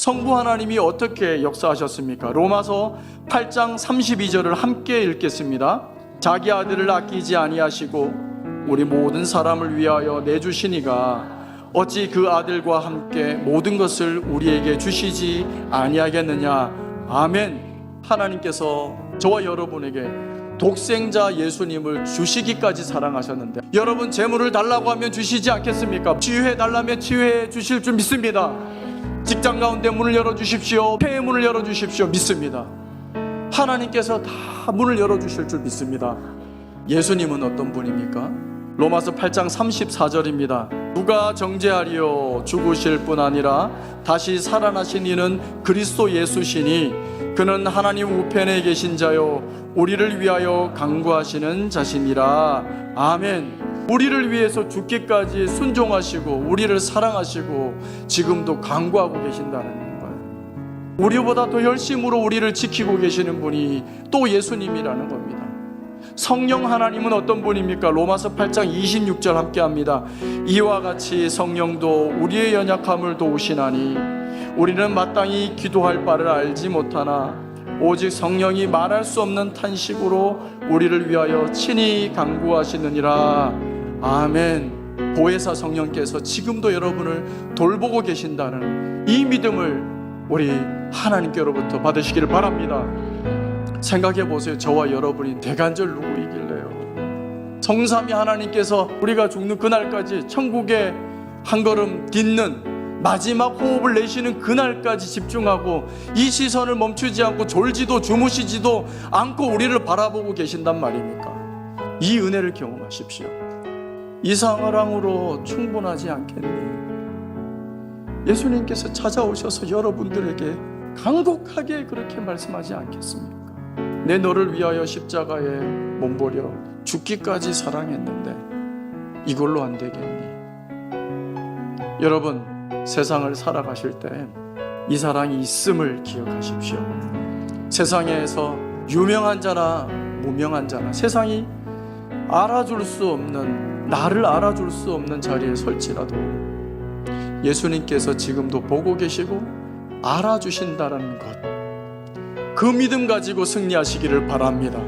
성부 하나님이 어떻게 역사하셨습니까? 로마서 8장 32절을 함께 읽겠습니다. 자기 아들을 아끼지 아니하시고 우리 모든 사람을 위하여 내주시니가 어찌 그 아들과 함께 모든 것을 우리에게 주시지 아니하겠느냐. 아멘. 하나님께서 저와 여러분에게 독생자 예수님을 주시기까지 사랑하셨는데 여러분 재물을 달라고 하면 주시지 않겠습니까? 치유해 달라면 치유해 주실 줄 믿습니다. 직장 가운데 문을 열어 주십시오. 폐의 문을 열어 주십시오. 믿습니다. 하나님께서 다 문을 열어 주실 줄 믿습니다. 예수님은 어떤 분입니까? 로마서 8장 34절입니다. 누가 정죄하리요 죽으실 뿐 아니라 다시 살아나신 이는 그리스도 예수시니 그는 하나님 우편에 계신 자요 우리를 위하여 강구하시는 자신이라 아멘. 우리를 위해서 죽기까지 순종하시고 우리를 사랑하시고 지금도 강구하고 계신다는 거예요. 우리보다 더 열심으로 우리를 지키고 계시는 분이 또 예수님이라는 겁니다. 성령 하나님은 어떤 분입니까? 로마서 8장 26절 함께 합니다. 이와 같이 성령도 우리의 연약함을 도우시나니 우리는 마땅히 기도할 바를 알지 못하나 오직 성령이 말할 수 없는 탄식으로 우리를 위하여 친히 강구하시느니라. 아멘. 보혜사 성령께서 지금도 여러분을 돌보고 계신다는 이 믿음을 우리 하나님께로부터 받으시기를 바랍니다. 생각해 보세요. 저와 여러분이 대간절 누구이길래요? 성삼위 하나님께서 우리가 죽는 그날까지 천국에 한 걸음 딛는 마지막 호흡을 내쉬는 그날까지 집중하고 이 시선을 멈추지 않고 졸지도 주무시지도 않고 우리를 바라보고 계신단 말입니까? 이 은혜를 경험하십시오. 이 상황으로 충분하지 않겠니? 예수님께서 찾아오셔서 여러분들에게 간곡하게 그렇게 말씀하지 않겠습니까? 내 너를 위하여 십자가에 몸버려 죽기까지 사랑했는데 이걸로 안 되겠니? 여러분 세상을 살아가실 때 이 사랑이 있음을 기억하십시오. 세상에서 유명한 자나 무명한 자나 세상이 알아줄 수 없는 나를 알아줄 수 없는 자리에 설지라도 예수님께서 지금도 보고 계시고 알아주신다는 것. 그 믿음 가지고 승리하시기를 바랍니다.